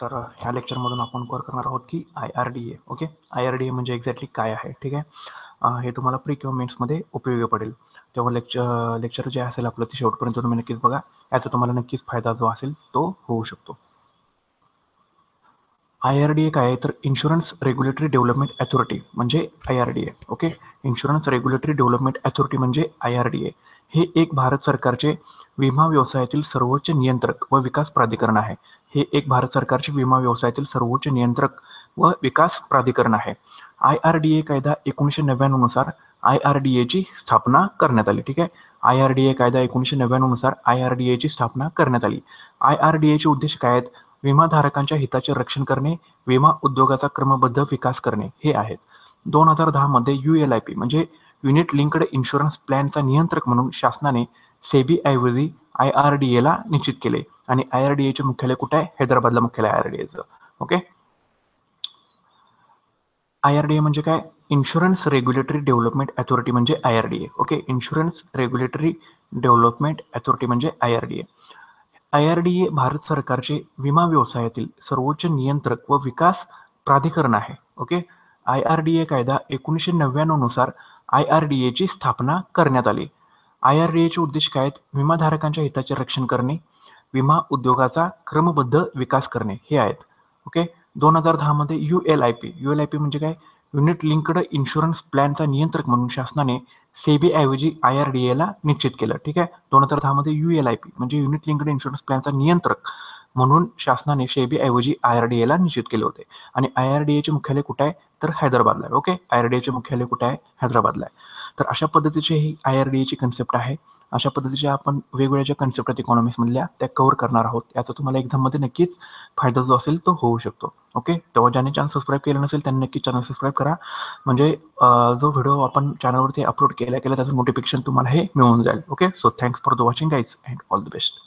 तर ह्या लेक्चरमधून आपण कवर करणार आहोत की I R D A okay I R D A म्हणजे एक्झॅक्टली काय आहे ठीक आहे? हे तुम्हाला प्री किंवा मेन्समध्ये उपयोगी पडेल. तेव्हा लेक्चर लेक्चर जे असेल आपलं ते शेवटपर्यंत तुम्ही नक्कीच बघा. याचा तुम्हाला नक्कीच फायदा जो असेल तो होऊ शकतो. आय आर डी ए काय आहे? तर इन्शुरन्स रेग्युलेटरी डेव्हलपमेंट अथॉरिटी म्हणजे I R D A okay insurance regulatory development authority म्हणजे आय आर डी ए हे एक भारत सरकारचे विमा व्यवसायातील सर्वोच्च नियंत्रक व विकास प्राधिकरण आहे. हे एक भारत सरकारचे विमा व्यवसायातील सर्वोच्च नियंत्रक व विकास प्राधिकरण आहे. आय आर डी ए कायदा एकोणीसशे नव्याण्णवनुसार आय आर डी एची स्थापना करण्यात आली. ठीक आहे? आय आर डी ए कायदा एकोणीसशे नव्याण्णवनुसार आय आर डी एची स्थापना करण्यात आली. आय आर डी एचे उद्देश काय आहेत? विमाधारकांच्या हिताचे रक्षण करणे विमा उद्योगाचा क्रमबद्ध विकास करणे हे आहेत. दोन हजार दहामध्ये यू एल आय पी म्हणजे युनिट लिंक्ड इन्शुरन्स प्लॅनचा नियंत्रक म्हणून शासनाने सेबी ऐवजी आय आर डी एला निश्चित केले. आणि आय आर डी एचे मुख्यालय कुठे आहे? हैदराबादला मुख्यालय आय आर डी एचं okay? I R D A म्हणजे काय? इन्शुरन्स रेग्युलेटरी डेव्हलपमेंट अथॉरिटी म्हणजे I R D A okay? Insurance regulatory development authority म्हणजे I R D A I R D A Bharat सरकारचे विमा व्यवसायातील सर्वोच्च नियंत्रक व विकास प्राधिकरण आहे. Okay? I R D A कायदा एकोणीसशे नव्याण्णवनुसार आय आर डी एची स्थापना करण्यात आली. आय आर डी एचे उद्देश काय आहेत? विमाधारकांच्या हिताचे रक्षण करणे विमा उद्योगाचा क्रमबद्ध विकास करणे हे आहेत. ओके? दोन हजार दहामध्ये U L I P U L I P म्हणजे काय? युनिट लिंक्ड इन्शुरन्स प्लॅनचा नियंत्रक म्हणून शासनाने सेबी ऐवजी आय आर डी एला निश्चित केलं. ठीक आहे? दोन हजार दहामध्ये यू एल आय पी म्हणजे युनिट लिंक्ड इन्शुरन्स प्लॅनचा नियंत्रक म्हणून शासनाने सेबी ऐवजी आय आर डी एला निश्चित केले होते. आणि आय आर डी एचे मुख्यालय कुठे आहे? तर हैदराबादला आहे. ओके आय आर डी एचे मुख्यालय कुठे आहे? हैदराबादला आहे. तर अशा पद्धतीची ही आय आर डी एची कन्सेप्ट आहे. अशा पद्धतीच्या आपण वेगवेगळ्या ज्या कन्सेप्ट आहेत इकॉनॉमिक्समधल्या त्या कव्हर करणार आहोत. याचा तुम्हाला एक्झाममध्ये नक्कीच फायदा जो असेल तो होऊ शकतो. ओके तेव्हा ज्याने चॅनल सबस्क्राईब केलं नसेल त्यांनी नक्कीच चॅनल सबस्क्राईब करा. म्हणजे जो व्हिडिओ आपण चॅनलवरती अपलोड केला केला त्याचं नोटिफिकेशन तुम्हाला हे मिळून जाईल. Okay so thanks for the watching guys and all the best